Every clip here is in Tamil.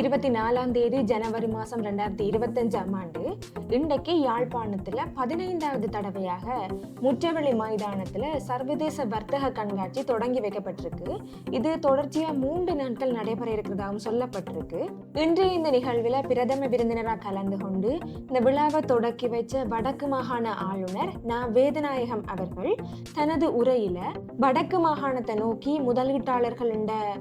இருபத்தி நாலாம் தேதி ஜனவரி மாதம் ரெண்டாயிரத்தி இருபத்தஞ்சாம் ஆண்டு இன்றைக்கு யாழ்ப்பாணத்தில் பதினைந்தாவது தடவையாக முற்றவெளி மைதானத்தில் சர்வதேச வர்த்தக கண்காட்சி தொடங்கி வைக்கப்பட்டிருக்கு. இது தொடர்ச்சியாக மூன்று நாட்கள் நடைபெற இருக்கிறதாகவும் சொல்லப்பட்டிருக்கு. இன்றைய இந்த நிகழ்வில் பிரதம விருந்தினராக கலந்து கொண்டு இந்த விழாவை தொடக்கி வைச்ச வடக்கு மாகாண ஆளுநர் நா. வேதநாயகம் அவர்கள் தனது உரையில வடக்கு மாகாணத்தை நோக்கி முதலீட்டாளர்கள்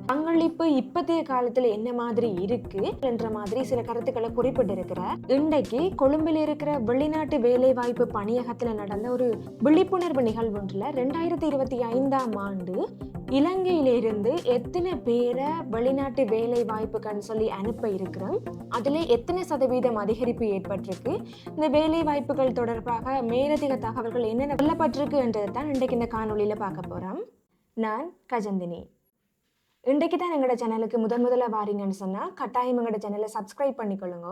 பங்களிப்பு இப்பத்தைய காலத்துல என்ன மாதிரி இருக்கு? என்ற மாதிரி சில கருத்துக்களை குறிப்பிட்டிருக்கிறார் இன்றைக்கு கொழும்பில் இருக்கிற வெளிநாட்டு வேலை வாய்ப்பு பணியகத்துல நடந்த ஒரு விழிப்புணர்வு நிகழ்வு ரெண்டாயிரத்தி இருபத்தி ஐந்தாம் ஆண்டு இலங்கையிலிருந்து எத்தனை பேரை வெளிநாட்டு வேலை வாய்ப்புக்குன்னு சொல்லி அனுப்ப இருக்கிறோம். அதுல எத்தனை சதவீதம் அதிகரிப்பு ஏற்பட்டிருக்கு. இந்த வேலை வாய்ப்புகள் தொடர்பாக மேலதிக தகவல்கள் என்னென்ன சொல்லப்பட்டிருக்கு என்றதை தான் இன்றைக்கு இந்த காணொலியில் பார்க்க போகிறோம் நான் கஜந்தினி. இன்றைக்கு தான் எங்களோட சேனலுக்கு முதன் முதல்ல வாரீங்கன்னு சொன்னால் கட்டாயம் எங்களோட சேனலை சப்ஸ்கிரைப் பண்ணிக்கொள்ளுங்க.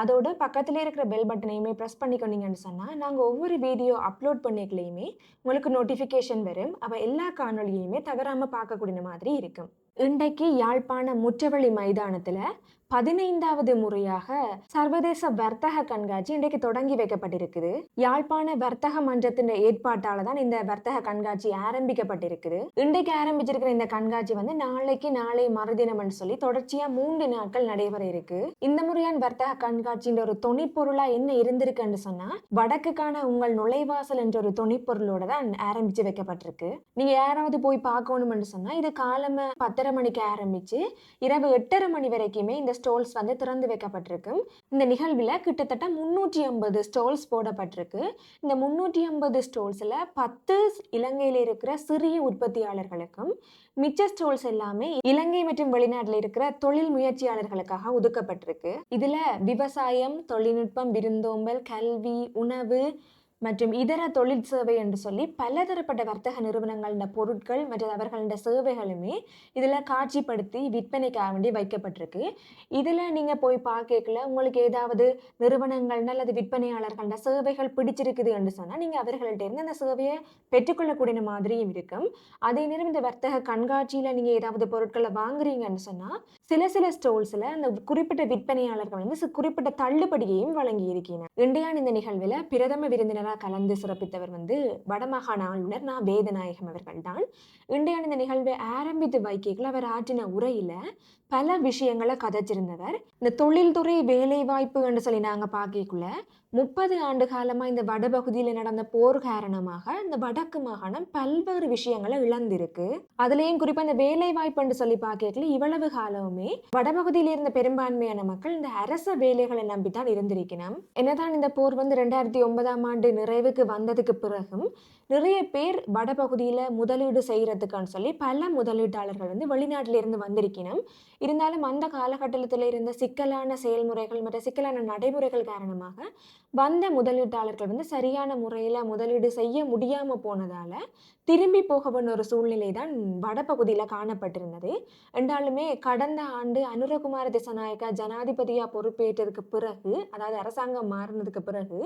அதோடு பக்கத்தில் இருக்கிற பெல் பட்டனையுமே ப்ரெஸ் பண்ணிக்கொண்டீங்கன்னு சொன்னால் நாங்கள் ஒவ்வொரு வீடியோ அப்லோட் பண்ணிக்கலையுமே உங்களுக்கு நோட்டிஃபிகேஷன் வரும். அப்போ எல்லா காணொலியுமே தவறாமல் பார்க்கக்கூடிய மாதிரி இருக்கும். இன்றைக்கு யாழ்ப்பாண முற்றவழி மைதானத்தில் பதினைந்தாவது முறையாக சர்வதேச வர்த்தக கண்காட்சி இன்றைக்கு தொடங்கி வைக்கப்பட்டிருக்குது. யாழ்ப்பாண வர்த்தக மன்றத்தின் ஏற்பாட்டால தான் இந்த வர்த்தக கண்காட்சி ஆரம்பிக்கப்பட்டிருக்குது. இன்றைக்கு ஆரம்பிச்சிருக்கிற இந்த கண்காட்சி வந்து நாளைக்கு நாளை மறுதினம்னு சொல்லி தொடர்ச்சியா மூன்று நாட்கள் நடைபெற இருக்கு. இந்த முறையான வர்த்தக கண்காட்சின்ற ஒரு தொனிப்பொருளா என்ன இருந்திருக்குன்னு சொன்னா வடக்குக்கான உங்கள் நுழைவாசல் என்ற ஒரு தொனிப்பொருளோட தான் ஆரம்பிச்சு வைக்கப்பட்டிருக்கு. நீங்க யாராவது போய் பார்க்கணும்னு சொன்னா இது காலம பத்தரை மணிக்கு ஆரம்பிச்சு இரவு எட்டரை மணி வரைக்குமே இந்த ஸ்டோல்ஸ் வந்து திறந்து வைக்கப்பட்டிருக்கு. இந்த நிகழ்வில் கிட்டத்தட்ட முன்னூற்றி ஐம்பது ஸ்டோல்ஸ் போடப்பட்டிருக்கு. இந்த முன்னூற்றி ஐம்பது ஸ்டோல்ஸில் பத்து இலங்கையில் இருக்கிற சிறிய உற்பத்தியாளர்களுக்கும் மிச்ச ஸ்டோல்ஸ் எல்லாமே இலங்கை மற்றும் வெளிநாட்டில் இருக்கிற தொழில் முயற்சியாளர்களுக்காக ஒதுக்கப்பட்டிருக்கு. இதில் விவசாயம் தொழில்நுட்பம் விருந்தோம்பல் கல்வி உணவு மற்றும் இதர தொழில் சேவை என்று சொல்லி பலதரப்பட்ட வர்த்தக நிறுவனங்களோட பொருட்கள் மற்றும் அவர்களோட சேவைகளுமே இதில் காட்சிப்படுத்தி விற்பனைக்காக வேண்டி வைக்கப்பட்டிருக்கு. இதில் நீங்கள் போய் பார்க்கல உங்களுக்கு ஏதாவது நிறுவனங்கள் அல்லது விற்பனையாளர்களோட சேவைகள் பிடிச்சிருக்குது என்று சொன்னால் நீங்கள் அவர்கள்ட்ட இருந்து அந்த சேவையை பெற்றுக்கொள்ளக்கூடிய மாதிரியும் இருக்கும். அதே நேரம் இந்த வர்த்தக கண்காட்சியில் நீங்கள் ஏதாவது பொருட்களை வாங்குறீங்கன்னு சொன்னால் சில சில ஸ்டோல்ஸில் அந்த குறிப்பிட்ட விற்பனையாளர்கள் வந்து குறிப்பிட்ட தள்ளுபடியையும் வழங்கி இருக்கிறேன் இன்றையான இந்த நிகழ்வில் பிரதம விருந்தினராக கலந்து சிறப்பித்தவர் வந்து வடமாகாண ஆளுநர் நான் வேதநாயகம் அவர்கள் தான். இன்றைய இந்த நிகழ்வை ஆரம்பித்து வைக்கல அவர் ஆற்றின உரையில பல விஷயங்களை கதைச்சிருந்தவர். இந்த தொழில்துறை வேலை வாய்ப்பு என்று சொல்லி நாங்கள் பார்க்கக்குள்ள முப்பது ஆண்டு காலமாக இந்த வடபகுதியில் நடந்த போர் காரணமாக இந்த வடக்கு மாகாணம் பல்வேறு விஷயங்களை இழந்திருக்கு. அதுலேயும் குறிப்பாக இந்த வேலை வாய்ப்புன்னு சொல்லி பார்க்கல இவ்வளவு காலமுமே வடபகுதியில் இருந்த பெரும்பான்மையான மக்கள் இந்த அரச வேலைகளை நம்பித்தான் இருந்திருக்கணும். என்னதான் இந்த போர் வந்து ரெண்டாயிரத்தி ஒன்பதாம் ஆண்டு நிறைவுக்கு வந்ததுக்கு பிறகும் நிறைய பேர் வடபகுதியில் முதலீடு செய்யறதுக்கான்னு சொல்லி பல முதலீட்டாளர்கள் வந்து வெளிநாட்டிலிருந்து வந்திருக்கணும். இருந்தாலும் அந்த காலகட்டத்தில் இருந்த சிக்கலான செயல்முறைகள் மற்றும் சிக்கலான நடைமுறைகள் காரணமாக வந்த முதலீட்டாளர்கள் வந்து சரியான முறையில் முதலீடு செய்ய முடியாமல் போனதால் திரும்பி போக வேண்டிய ஒரு சூழ்நிலை தான் வடபகுதியில் காணப்பட்டிருந்தது. என்றாலுமே கடந்த ஆண்டு அனுரகுமார திசநாயக்கா ஜனாதிபதியாக பொறுப்பேற்றதுக்கு பிறகு அதாவது அரசாங்கம் மாறினதுக்கு பிறகு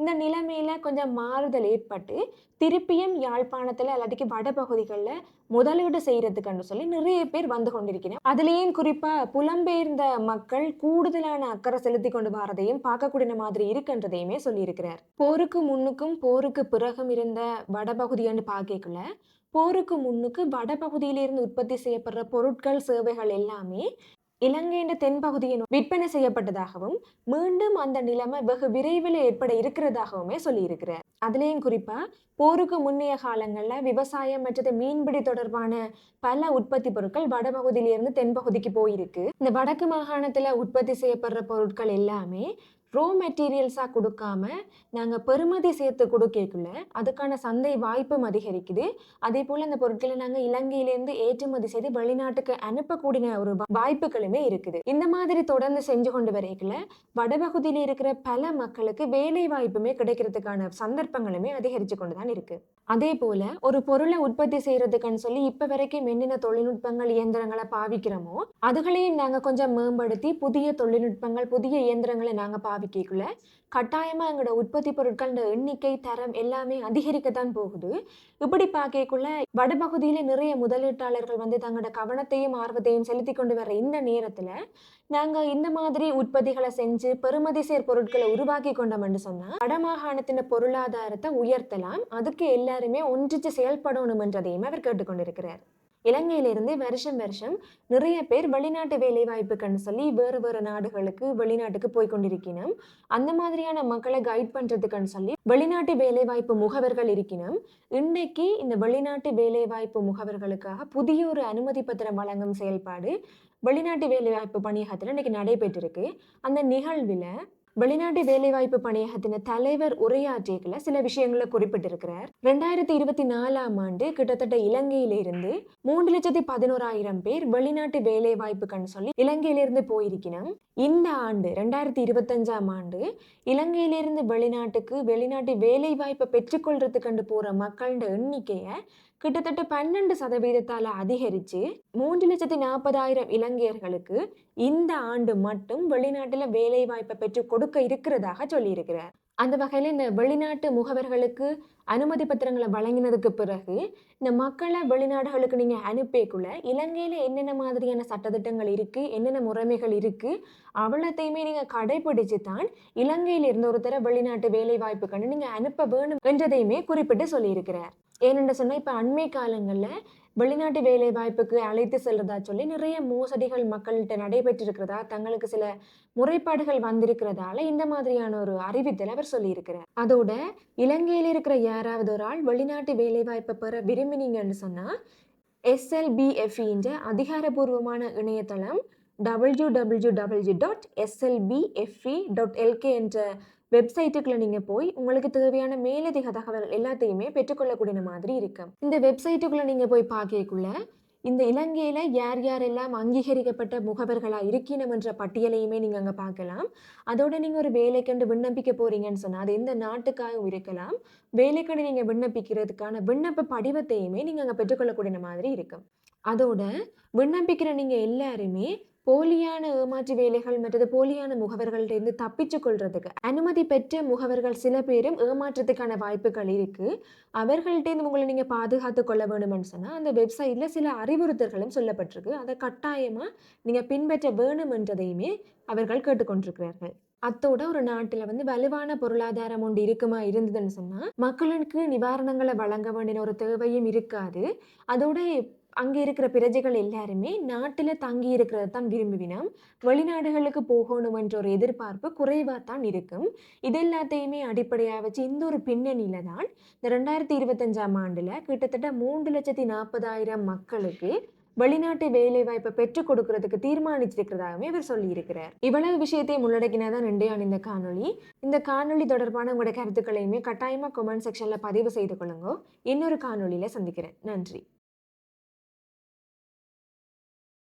இந்த நிலைமையில் கொஞ்சம் மாறுதல் ஏற்பட்டு திருப்பியும் யாழ்ப்பாணத்தில் இல்லாட்டிக்கு வடபகுதிகளில் முதலீடு செய்கிறதுக்குன்னு சொல்லி நிறைய பேர் வந்து கொண்டிருக்கிறேன். அதுலேயும் குறிப்பாக புலம்பெயர்ந்த மக்கள் கூடுதலான அக்கறை செலுத்தி கொண்டு வரதையும் பார்க்கக்கூடிய மாதிரி அப்படிங்கிறதையுமே சொல்லியிருக்கிறார். போருக்கு முன்னுக்கும் போருக்கு பிறகும் இருந்த வடபகுதின்னு பார்க்கக்குள்ள போருக்கு முன்னுக்கு வடபகுதியிலிருந்து உற்பத்தி செய்யப்படுற பொருட்கள் சேவைகள் எல்லாமே இலங்கையின் தென்பகுதியின் விற்பனை செய்யப்பட்டதாகவும் மீண்டும் அந்த நிலைமை வெகு விரைவில் ஏற்பட இருக்கிறதாகவுமே சொல்லியிருக்கிறார். அதுலேயும் குறிப்பா போருக்கு முன்னைய காலங்கள்ல விவசாயம் மற்றது மீன்பிடி தொடர்பான பல உற்பத்தி பொருட்கள் வடபகுதியிலிருந்து தென்பகுதிக்கு போயிருக்கு. இந்த வடக்கு மாகாணத்துல உற்பத்தி செய்யப்படுற பொருட்கள் எல்லாமே ரோ மெட்டீரியல்ஸாக கொடுக்காம நாங்கள் பெறுமதி சேர்த்து கொடுக்கக்குள்ள அதுக்கான சந்தை வாய்ப்பும் அதிகரிக்குது. அதே போல் அந்த பொருட்களை நாங்கள் இலங்கையிலேருந்து ஏற்றுமதி செய்து வெளிநாட்டுக்கு அனுப்பக்கூடிய ஒரு வாய்ப்புகளுமே இருக்குது. இந்த மாதிரி தொடர்ந்து செஞ்சு கொண்டு வரைக்கல வடபகுதியில் இருக்கிற பல மக்களுக்கு வேலை வாய்ப்புமே கிடைக்கிறதுக்கான சந்தர்ப்பங்களுமே அதிகரித்து கொண்டு தான் இருக்குது அதே போல் ஒரு பொருளை உற்பத்தி செய்கிறதுக்குன்னு சொல்லி இப்போ வரைக்கும் என்னென்ன தொழில்நுட்பங்கள் இயந்திரங்களை பாவிக்கிறோமோ அதுகளையும் நாங்கள் கொஞ்சம் மேம்படுத்தி புதிய தொழில்நுட்பங்கள் புதிய இயந்திரங்களை நாங்கள் பாவி பாவிக்கக்குள்ள கட்டாயமா எங்களோட உற்பத்தி பொருட்களோட எண்ணிக்கை தரம் எல்லாமே அதிகரிக்கத்தான் போகுது. இப்படி பார்க்கக்குள்ள வடபகுதியில் நிறைய முதலீட்டாளர்கள் வந்து தங்களோட கவனத்தையும் ஆர்வத்தையும் செலுத்தி கொண்டு வர இந்த நேரத்துல நாங்க இந்த மாதிரி உற்பத்திகளை செஞ்சு பெருமதி சேர் பொருட்களை உருவாக்கி கொண்டோம்னு சொன்னா வடமாகாணத்தின் பொருளாதாரத்தை உயர்த்தலாம். அதுக்கு எல்லாருமே ஒன்றிச்சு செயல்படணும் என்றதையும் அவர் கேட்டுக்கொண்டிருக்கிறார். இலங்கையிலிருந்து வருஷம் வருஷம் நிறைய பேர் வெளிநாட்டு வேலை வாய்ப்புக்குன்னு சொல்லி வேறு வேறு நாடுகளுக்கு வெளிநாட்டுக்கு போய் கொண்டிருக்கணும் அந்த மாதிரியான மக்களை கைட் பண்றதுக்குன்னு சொல்லி வெளிநாட்டு வேலை வாய்ப்பு முகவர்கள் இருக்கணும் இன்னைக்கு இந்த வெளிநாட்டு வேலை வாய்ப்பு முகவர்களுக்காக புதிய ஒரு அனுமதி பத்திரம் வழங்கும் செயல்பாடு வெளிநாட்டு வேலை வாய்ப்பு பணியகத்தில் இன்னைக்கு நடைபெற்றிருக்கு. அந்த நிகழ்வில் வெளிநாட்டு வேலைவாய்ப்பு பணியகத்தின தலைவர் உரையாற்றியதுல சில விஷயங்களை குறிப்பிட்டிருக்கிறார். ரெண்டாயிரத்தி இருபத்தி நாலாம் ஆண்டு கிட்டத்தட்ட இலங்கையிலிருந்து மூன்று லட்சத்தி பதினோராயிரம் பேர் வெளிநாட்டு வேலைவாய்ப்புக்குன்னு சொல்லி இலங்கையிலிருந்து போயிருக்கணும். இந்த ஆண்டு ரெண்டாயிரத்தி இருபத்தஞ்சாம் ஆண்டு இலங்கையிலிருந்து வெளிநாட்டுக்கு வெளிநாட்டு வேலைவாய்ப்பை வாய்ப்பை பெற்றுக்கொள்றதுக்கு போற மக்களோட எண்ணிக்கையை கிட்டத்தட்ட பன்னெண்டு சதவீதத்தால் அதிகரித்து மூன்று லட்சத்தி நாற்பதாயிரம் இலங்கையர்களுக்கு இந்த ஆண்டு மட்டும் வெளிநாட்டில் வேலை வாய்ப்பை பெற்று கொடுக்க இருக்கிறதாக சொல்லியிருக்கிறார். அந்த வகையில் இந்த வெளிநாட்டு முகவர்களுக்கு அனுமதி பத்திரங்களை வழங்கினதுக்கு பிறகு இந்த மக்களை வெளிநாடுகளுக்கு நீங்கள் அனுப்பிக்குள்ள இலங்கையில் என்னென்ன மாதிரியான சட்டத்திட்டங்கள் இருக்குது என்னென்ன முறைமைகள் இருக்குது அவ்வளோத்தையுமே நீங்கள் கடைபிடிச்சு தான் இலங்கையில் இருந்த ஒருத்தர வெளிநாட்டு வேலை வாய்ப்புக்கு நீங்கள் அனுப்ப வேணும் என்றதையுமே குறிப்பிட்டு சொல்லியிருக்கிறார். ஏனென்று சொன்னால் இப்போ அண்மை காலங்களில் வெளிநாட்டு வேலை வாய்ப்புக்கு அழைத்து செல்றதா சொல்லி நிறைய மோசடிகள் மக்கள்கிட்ட நடைபெற்றிருக்கிறதா தங்களுக்கு சில முறைப்பாடுகள் வந்திருக்கிறதால இந்த மாதிரியான ஒரு அறிவித்தல் அவர் சொல்லியிருக்கிறார். அதோட இலங்கையில் இருக்கிற யாராவது ஒரு ஆள் வெளிநாட்டு வேலை வாய்ப்பை பெற விரும்பினீங்கன்னு சொன்னால் எஸ்எல்பிஎஃப்இன்ற அதிகாரபூர்வமான இணையதளம் W W W dot SLBFE dot LK என்ற வெப்சைட்டுக்குள்ள நீங்க போய் உங்களுக்கு தேவையான மேலதிக தகவல் எல்லாத்தையுமே பெற்றுக்கொள்ளக்கூடிய மாதிரி இருக்கு. இந்த வெப்சைட்டுக்குள்ள நீங்க போய் பார்க்கக்குள்ள இந்த இலங்கையில யார் யாரெல்லாம் அங்கீகரிக்கப்பட்ட முகவர்களா இருக்கணும் என்ற பட்டியலையுமே நீங்க அங்க பார்க்கலாம். அதோட நீங்க ஒரு வேலைக்கண்டு விண்ணப்பிக்க போறீங்கன்னு சொன்னா அது எந்த நாட்டுக்காகவும் இருக்கலாம். வேலைக்கண்டு நீங்க விண்ணப்பிக்கிறதுக்கான விண்ணப்ப படிவத்தையுமே நீங்க அங்க பெற்றுக்கொள்ளக்கூடிய மாதிரி இருக்கும் அதோட விண்ணப்பிக்கிற நீங்க எல்லாருமே போலியான ஏமாற்று வேலைகள் மற்றது போலியான முகவர்கள்டேருந்து தப்பிச்சு கொள்றதுக்கு அனுமதி பெற்ற முகவர்கள் சில பேரும் ஏமாற்றத்துக்கான வாய்ப்புகள் இருக்கு. அவர்கள்ட்டேருந்து உங்களை நீங்க பாதுகாத்து கொள்ள வேணும்னு சொன்னால் அந்த வெப்சைட்ல சில அறிவுறுத்தல்களும் சொல்லப்பட்டிருக்கு. அதை கட்டாயமா நீங்க பின்பற்ற வேணுமென்றதையுமே அவர்கள் கேட்டுக்கொண்டிருக்கிறார்கள். அத்தோட ஒரு நாட்டில் வந்து வலுவான பொருளாதாரம் ஒன்று இருக்குமா இருந்ததுன்னு சொன்னால் மக்களுக்கு நிவாரணங்களை வழங்க வேண்டிய ஒரு தேவையும் இருக்காது. அதோட அங்கே இருக்கிற பிரஜைகள் எல்லாருமே நாட்டில் தங்கி இருக்கிறத தான் விரும்புவினோம் வெளிநாடுகளுக்கு போகணும் என்ற ஒரு எதிர்பார்ப்பு குறைவாக தான் இருக்கும். இது எல்லாத்தையுமே அடிப்படையாக வச்சு இந்த ஒரு பின்னணியில தான் இந்த ரெண்டாயிரத்தி இருபத்தஞ்சாம் ஆண்டில் கிட்டத்தட்ட மூன்று லட்சத்தி நாற்பதாயிரம் மக்களுக்கு வெளிநாட்டு வேலை வாய்ப்பை பெற்றுக் கொடுக்கறதுக்கு தீர்மானிச்சிருக்கிறதாகவே இவர் சொல்லியிருக்கிறார். இவ்வளவு விஷயத்தையும் உள்ளடக்கினதான் ரெண்டையான இந்த காணொளி. இந்த காணொளி தொடர்பான உங்களோட கருத்துக்களையுமே கட்டாயமா கமெண்ட் செக்ஷன்ல பதிவு செய்து கொள்ளுங்க. இன்னொரு காணொலியில் சந்திக்கிறேன். நன்றி.